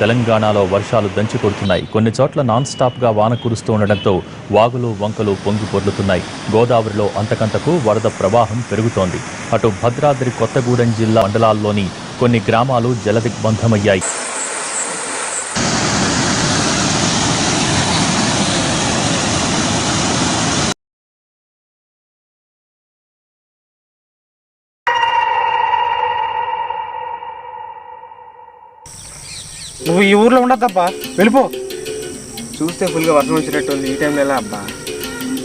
తెలంగాణలో వర్షాలు దంచి కొడుతున్నాయి. కొన్ని చోట్ల నాన్ స్టాప్గా వాన కురుస్తూ ఉండడంతో వాగులు వంకలు పొంగి పొర్లుతున్నాయి. గోదావరిలో అంతకంతకు వరద ప్రవాహం పెరుగుతోంది. అటు భద్రాద్రి కొత్తగూడెం జిల్లా మండలాల్లోని కొన్ని గ్రామాలు జలదిగ్బంధమయ్యాయి. నువ్వు ఈ ఊర్లో ఉండద్దబ్బా. వెళ్ళిపో. చూస్తే ఫుల్గా వర్షం వచ్చినట్టు ఉంది ఈ టైంలో ఎలా అబ్బా?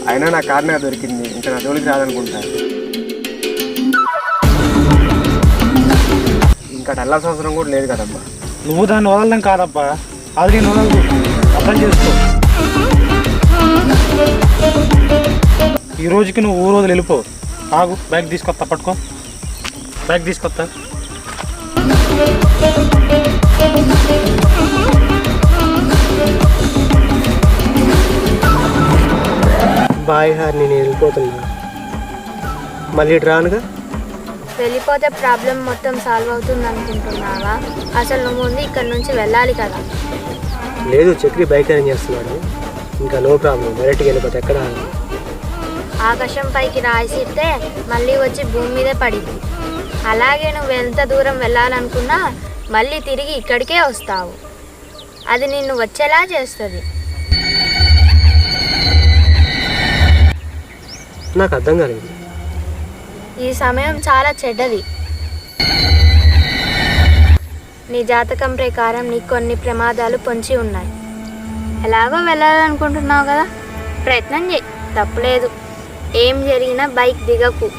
అయినా నా కారణంగా దొరికింది. ఇంకా నా జోలికి రాదనుకుంటా. ఇంకా వెళ్ళాల్సిన అవసరం కూడా లేదు కదమ్మా నువ్వు దాన్ని వదలడం కాదబ్బా. అది నేను వదలదు అర్థం చేసుకో. ఈ రోజుకి నువ్వు ఊరు వదిలి వెళ్ళిపో. ఆగు. బ్యాగ్ తీసుకొస్తా పట్టుకో. బ్యాగ్ తీసుకొస్తా బాయ్ హార్ నేను వెళ్ళిపోతున్నా. మళ్ళీ రానుగా? వెళ్ళిపోతే ప్రాబ్లం మొత్తం సాల్వ్ అవుతుంది అనుకుంటున్నావా? అసలు నువ్వు ముందు ఇక్కడ నుంచి వెళ్ళాలి కదా. లేదు చక్రి బైక్ అరేంజ్ చేస్తున్నాడు. ఇంకా నో ప్రాబ్లం డైరెక్ట్గా వెళ్ళిపోతే ఎక్కడ? ఆకాశం పైకి రాయిసిస్తే మళ్ళీ వచ్చి భూమి మీద పడింది. అలాగే నువ్వు ఎంత దూరం వెళ్ళాలనుకున్నా మళ్ళీ తిరిగి ఇక్కడికే వస్తావు. అది నిన్ను వచ్చేలా చేస్తుంది. నాకు అర్థం కాలేదు. ఈ సమయం చాలా చెడ్డది. నీ జాతకం ప్రకారం నీకు కొన్ని ప్రమాదాలు పొంచి ఉన్నాయి. ఎలాగో వెళ్ళాలనుకుంటున్నావు కదా? ప్రయత్నం చేయి. తప్పులేదు. ఏం జరిగినా బైక్ దిగకు.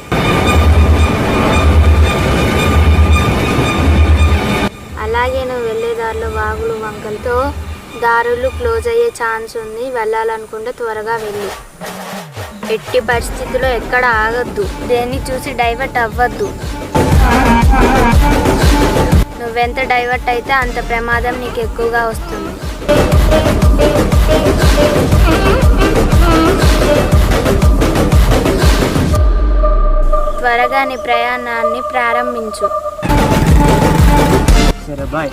అలాగే నువ్వు వెళ్ళే దారిలో వాగులు వంకలతో దారులు క్లోజ్ అయ్యే ఛాన్స్ ఉంది. వెళ్ళాలనుకుంటే త్వరగా వెళ్ళి. ఎట్టి పరిస్థితిలో ఎక్కడ ఆగద్దు. దేన్ని చూసి డైవర్ట్ అవ్వద్దు. నువ్వెంత డైవర్ట్ అయితే అంత ప్రమాదం నీకు ఎక్కువగా వస్తుంది. త్వరగా నీ ప్రయాణాన్ని ప్రారంభించు. సరే బాయ్.